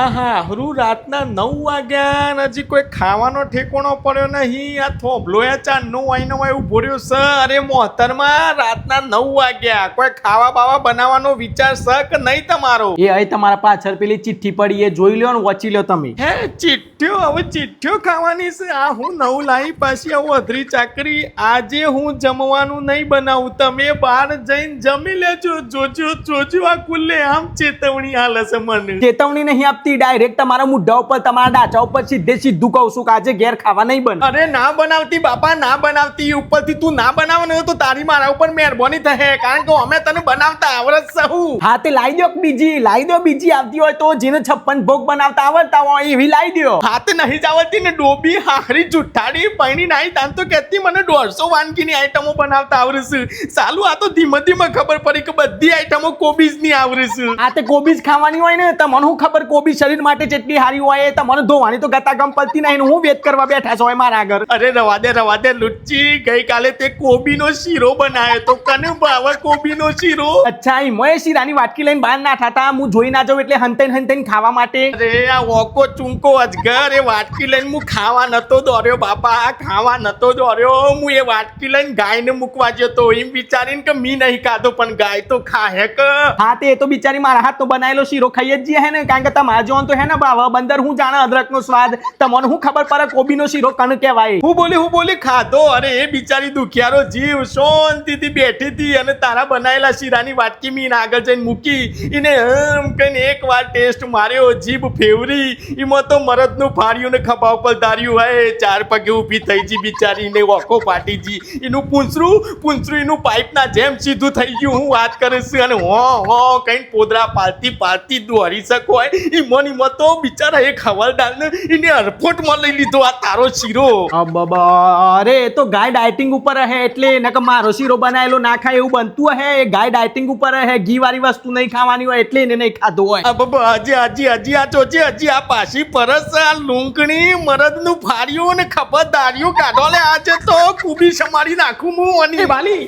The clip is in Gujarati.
આહા હરું રાતના નવ વાગ્યા ને હજી કોઈ ખાવાનો ઠેકોણો પડ્યો નહીં. આ થોભલો યા ચાંદનો વાઈનો વાય ઊભો રહ્યો છે. અરે મોહતરમાં રાતના નવ વાગ્યા. કોઈ ખાવા બાવા બનાવવાનો વિચાર છે કે નહીં તમારો? એ અહીં તમારા પાછળ પેલી ચિઠ્ઠી પડી એ જોઈ લો ને વાંચી લો તમે. હે ચિઠ્ઠીઓ? હવે ચિઠ્ઠીઓ ખાવાની છે. આ હું નવ લાવી પાછી આવું અધરી ચાકરી. આજે હું જમવાનું નહીં બનાવું. તમે બહાર જઈને જમી લેજો. જોજો જોજો આ કુલ્લે આમ ચેતવણી હાલ છે મને. ચેતવણી નહીં આપતી ડાયરેક્ટ તમારા મુઢા ઉપર તમારા ડાચા ઉપર સીધે સીધું કહું છું કે આજે ઘેર ખાવા નહીં બને. અરે ના બનાવતી બાપા ના બનાવતી. ઉપરથી તું ના બનાવે ને તો તારી મારા ઉપર મહેરબાની થશે કારણ કે અમે તને બનાવતા આવડત સહુ. હા તે લાવી દો બીજી લાવી દો બીજી આવતી હોય તો જેને છપ્પન ભોગ બનાવતા આવડતા હોય એવી લાવી દો હાથ નહીં જ આવડતી ને ડોબી હારી જુઠ્ઠાડી પૈણી નાઈ તાન તો કહેતી મને દોઢસો વાનગીની આઈટમો બનાવતા આવડશે. સાલું આ તો ધીમે ધીમે ખબર પડી કે બધી આઈટમો કોબીજની આવડે આવડશે. આ તે કોબીજ ખાવાની હોય ને તમને હું ખબર કોબીજ શરીર માટે જેટલી હારી હોય એ તમને ધોવાની તો ગતા ગમ પડતી નહીં હું વેત કરવા બેઠા છો મારા આગળ. અરે રવા દે રવા દે લુચ્ચી. ગઈકાલે તે કોબીનો શીરો બનાવ્યો તો કને ભાવે કોબીનો શીરો? અચ્છા એ મોય શીરાની વાટકી લઈને બહાર ના થતા. હું જોઈ ના જાઉં એટલે હંતેન હંતેન ખાવા માટે. અરે આ ઓકો ચૂંકો અજગર એ વાટકી લઈને હું ખાવા નતો દોર્યો બાપા ખાવા નતો દોર્યો. હું એ વાટકી લઈને ગાયને મૂકવા જતો એમ વિચારીને કે મી નહીં ખાધો પણ ગાય તો ખાહે કે. હા તે તો બિચારી મારા હાથનો બનાવેલો શીરો ખાઈ જ હે ને? કારણ કે તમારા જોન તો હે ને બાવા, બંદર હું જાણે અદરકનો સ્વાદ? તમને હું ખબર પડે કોબીનો શીરો કણ કહેવાય? હું બોલી હું બોલી, ખાધો. અરે, એ બિચારી દુખિયારો જીવ, શાંતિથી બેઠી હતી અને તારા બનાવેલા શીરાની વાટકી મીન આગળ જઈને મૂકી. એને હમ કઈને એક વાર ટેસ્ટ માર્યો, જીભ ફેવરી. એમાં તો મરદનું ફાડ્યું ને ખભા ઉપર ધાર્યું હોય. ચાર પગે ઊભી થઈ જી બિચારીને ઓખો ફાટી જી. એનું પૂંછરું પૂંછરું એનું પાઇપના જેમ સીધું થઈ ગયું. હું વાત કરીશ, અને હો હો કઈ પોદરા પાલતી પાલતી દોરી શકો હોય. ઈમોન ઈમો તો બિચારા એક હવાલદારને એને એરપોર્ટમાં લઈ લીધો આ તારો શીરો. અબબા, અરે એ તો ગાય ડાયટિંગ ઉપર હે એટલે એને કે મારો શીરો બનાવેલો ના ખાય એવું બનતું હે. એ ગાય ડાયટિંગ ઉપર હે ઘી વાળી વસ્તુ નહીં ખાવાની હોય એટલે એને નહીં ખાધું હોય. બાબા હજી હજી હજી આ ચોચી હજી આ પાછી પરસ આ લૂંકણી મરદનું ફાર્યું ને ખબરદાર્યું કાઢો લે. આજે તો કુબી સમારી નાખું હું અને વાલી.